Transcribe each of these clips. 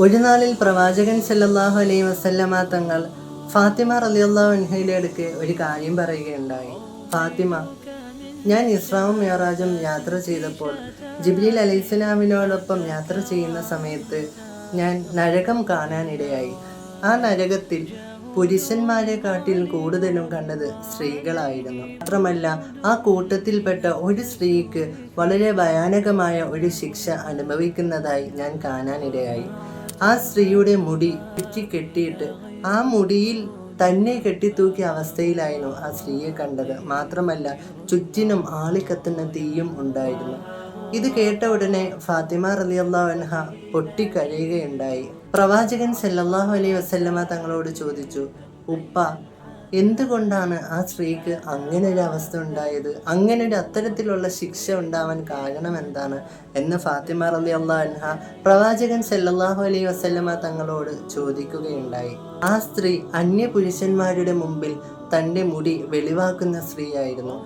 ഒരു നാളിൽ പ്രവാചകൻ സല്ലാഹു അലൈഹി വസല്ലമ തങ്ങൾ ഫാത്തിമ റളിയല്ലാഹു അൻഹയുടെ അടുക്ക് ഒരു കാര്യം പറയുകയുണ്ടായി. ഫാത്തിമ ഞാൻ ഇസ്രാവും മിയറാജും യാത്ര ചെയ്തപ്പോൾ ജിബ്രീൽ അലൈഹിസ്സലാമിനോടൊപ്പം യാത്ര ചെയ്യുന്ന സമയത്ത് ഞാൻ നരകം കാണാനിടയായി. ആ നരകത്തിൽ പുരുഷന്മാരെ കാട്ടിൽ കൂടുതലും കണ്ടത് സ്ത്രീകളായിരുന്നു. മാത്രമല്ല ആ കൂട്ടത്തിൽപ്പെട്ട ഒരു സ്ത്രീക്ക് വളരെ ഭയാനകമായ ഒരു ശിക്ഷ അനുഭവിക്കുന്നതായി ഞാൻ കാണാനിടയായി. ആ സ്ത്രീയുടെ മുടി ചുറ്റി കെട്ടിയിട്ട് ആ മുടിയിൽ തന്നെ കെട്ടിത്തൂക്കിയ അവസ്ഥയിലായിരുന്നു ആ സ്ത്രീയെ കണ്ടത്. മാത്രമല്ല ചുറ്റിനും ആളിക്കത്തുന്ന തീയും ഉണ്ടായിരുന്നു. ഇത് കേട്ട ഉടനെ ഫാത്തിമ റളിയല്ലാഹു അൻഹ പൊട്ടിക്കരയുകയുണ്ടായി പ്രവാചകൻ സല്ലാഹു അലൈ വസല്ലമ തങ്ങളോട് ചോദിച്ചു ഉപ്പ എന്തുകൊണ്ടാണ് ആ സ്ത്രീക്ക് അങ്ങനെ ഒരു അവസ്ഥ ഉണ്ടായത്? അങ്ങനെ ഒരു അത്തരത്തിലുള്ള ശിക്ഷ ഉണ്ടാവാൻ കാരണം എന്താണ്? എന്ന് ഫാത്തിമ റലി അൻഹ പ്രവാചകൻ സല്ലാഹു അലൈ വസല്ലമ തങ്ങളോട് ചോദിക്കുകയുണ്ടായി. ആ സ്ത്രീ അന്യ പുരുഷന്മാരുടെ മുമ്പിൽ തന്റെ മുടി വെളിവാക്കുന്ന സ്ത്രീയായിരുന്നു.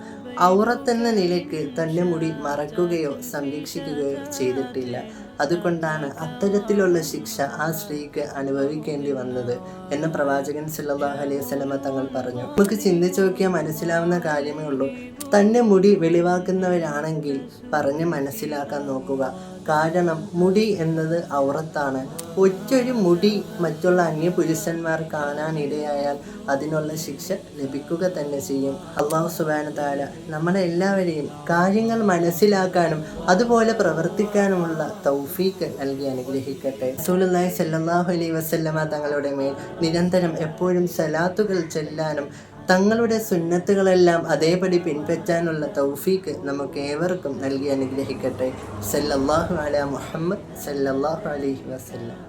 ഔറത്തെന്ന നിലയ്ക്ക് തന്റെ മുടി മറക്കുകയോ സംരക്ഷിക്കുകയോ ചെയ്തിട്ടില്ല. അതുകൊണ്ടാണ് അത്തരത്തിലുള്ള ശിക്ഷ ആ സ്ത്രീക്ക് അനുഭവിക്കേണ്ടി വന്നത് എന്ന് പ്രവാചകൻ സല്ലല്ലാഹു അലൈഹി സ്വലമ തങ്ങൾ പറഞ്ഞു. നമുക്ക് ചിന്തിച്ചു നോക്കിയാൽ മനസ്സിലാവുന്ന കാര്യമേ ഉള്ളൂ. തന്നെ മുടി വെളിവാക്കുന്നവരാണെങ്കിൽ പറഞ്ഞ് മനസ്സിലാക്കാൻ നോക്കുക. കാരണം മുടി എന്നത് ഔറത്താണ്. ഒറ്റൊരു മുടി മറ്റുള്ള അന്യ പുരുഷന്മാർ കാണാനിടയായാൽ അതിനുള്ള ശിക്ഷ ലഭിക്കുക തന്നെ ചെയ്യും. അള്ളാഹു സുബാന താല നമ്മളെ എല്ലാവരെയും കാര്യങ്ങൾ മനസ്സിലാക്കാനും അതുപോലെ പ്രവർത്തിക്കാനുമുള്ള തൗഫീക്ക് നൽകി അനുഗ്രഹിക്കട്ടെ. റസൂലുള്ളാഹി സല്ലാഹു അലൈഹി വസല്ലമ തങ്ങളുടെ മേൽ നിരന്തരം എപ്പോഴും സലാത്തുകൾ ചെല്ലാനും തങ്ങളുടെ സുന്നത്തുകളെല്ലാം അതേപടി പിൻപറ്റാനുള്ള തൗഫീക്ക് നമുക്ക് ഏവർക്കും നൽകി അനുഗ്രഹിക്കട്ടെ. സല്ലല്ലാഹു അല മുഹമ്മദ് സല്ലല്ലാഹു അലൈഹി വസല്ലം.